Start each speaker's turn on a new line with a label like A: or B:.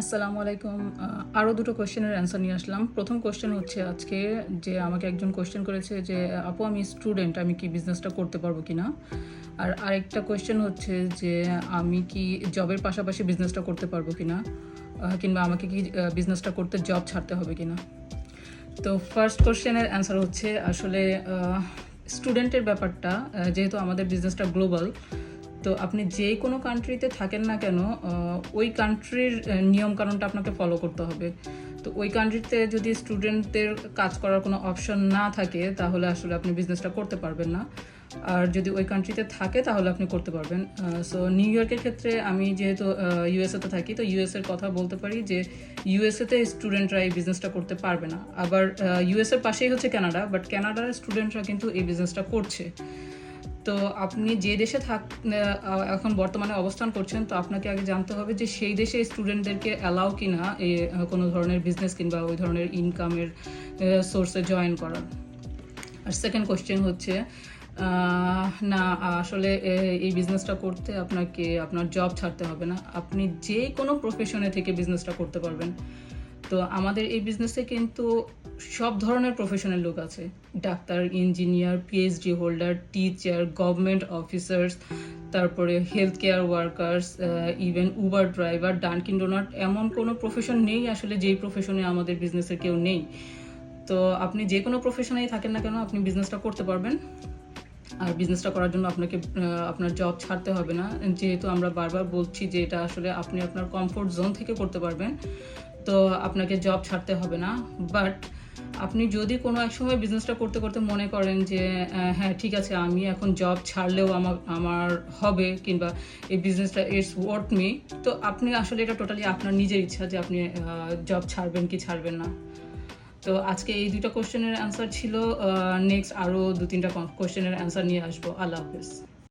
A: আসসালামু আলাইকুম। আরও দুটো কোয়েশ্চেনের অ্যান্সার নিয়ে আসলাম। প্রথম কোয়েশ্চেন হচ্ছে আজকে যে আমাকে একজন কোয়েশ্চেন করেছে যে, আপু, আমি স্টুডেন্ট আমি কি বিজনেসটা করতে পারব কি না আর আরেকটা কোয়েশ্চেন হচ্ছে যে, আমি কি জবের পাশাপাশি বিজনেসটা করতে পারব কি না কিংবা আমাকে কি বিজনেসটা করতে জব ছাড়তে হবে কি না তো ফার্স্ট কোশ্চেনের অ্যান্সার হচ্ছে আসলে স্টুডেন্টের ব্যাপারটা যেহেতু আমাদের বিজনেসটা গ্লোবাল তো আপনি যে কোনো কান্ট্রিতে থাকেন না কেন ওই কান্ট্রির নিয়মকানুনটা আপনাকে ফলো করতে হবে। তো ওই কান্ট্রিতে যদি স্টুডেন্টদের কাজ করার কোনো অপশন না থাকে, তাহলে আসলে আপনি বিজনেসটা করতে পারবেন না। আর যদি ওই কান্ট্রিতে থাকে, তাহলে আপনি করতে পারবেন। সো নিউ ইয়র্কের ক্ষেত্রে আমি যেহেতু ইউএসএতে থাকি, তো ইউএসএর কথা বলতে পারি যে ইউএসএতে স্টুডেন্টরা এই বিজনেসটা করতে পারবে না। আবার ইউএসএর পাশেই হচ্ছে কানাডা বাট কানাডার স্টুডেন্টরা কিন্তু এই বিজনেসটা করছে। তো আপনি যে দেশে থাক এখন বর্তমানে অবস্থান করছেন, তো আপনাকে আগে জানতে হবে যে সেই দেশে স্টুডেন্টদেরকে অ্যালাউ কিনা কোনো ধরনের বিজনেস কিংবা ওই ধরনের ইনকামের সোর্সে জয়েন করার। আর সেকেন্ড কোশ্চেন হচ্ছে না, আসলে এই বিজনেসটা করতে আপনাকে আপনার জব ছাড়তে হবে না। আপনি যে কোনো প্রফেশনে থেকে বিজনেসটা করতে পারবেন। তো আমাদের এই বিজনেসে কিন্তু সব ধরনের প্রফেশনাল লোক আছে। Doctor engineer PhD holder teacher government officers তারপরে health care workers even Uber driver Dunkin donut এমন কোনো প্রফেশন নেই আসলে যেই প্রফেশনে আমাদের বিজনেসের কেউ নেই। তো আপনি যে কোনো প্রফেশনেই থাকেন না কেন, আপনি বিজনেসটা করতে পারবেন। আর বিজনেসটা করার জন্য আপনাকে আপনার জব ছাড়তে হবে না। যেহেতু আমরা বারবার বলছি যে এটা আসলে আপনি আপনার কমফোর্ট জোন থেকে করতে পারবেন, তো আপনাকে জব ছাড়তে হবে না। বাট আপনি যদি কোনো এক সময় বিজনেসটা করতে করতে মনে করেন যে হ্যাঁ ঠিক আছে, আমি এখন জব ছাড়লেও আমার আমার হবে কিংবা এই বিজনেসটা ইটস ওয়ার্থ মি তো আপনি আসলে এটা টোটালি আপনার নিজের ইচ্ছা যে আপনি জব ছাড়বেন কি ছাড়বেন না। তো আজকে এই দুটো কোশ্চেনের অ্যান্সার ছিল নেক্সট আরও দু তিনটা কোশ্চেনের অ্যান্সার নিয়ে আসব। আল্লাহ হাফিজ।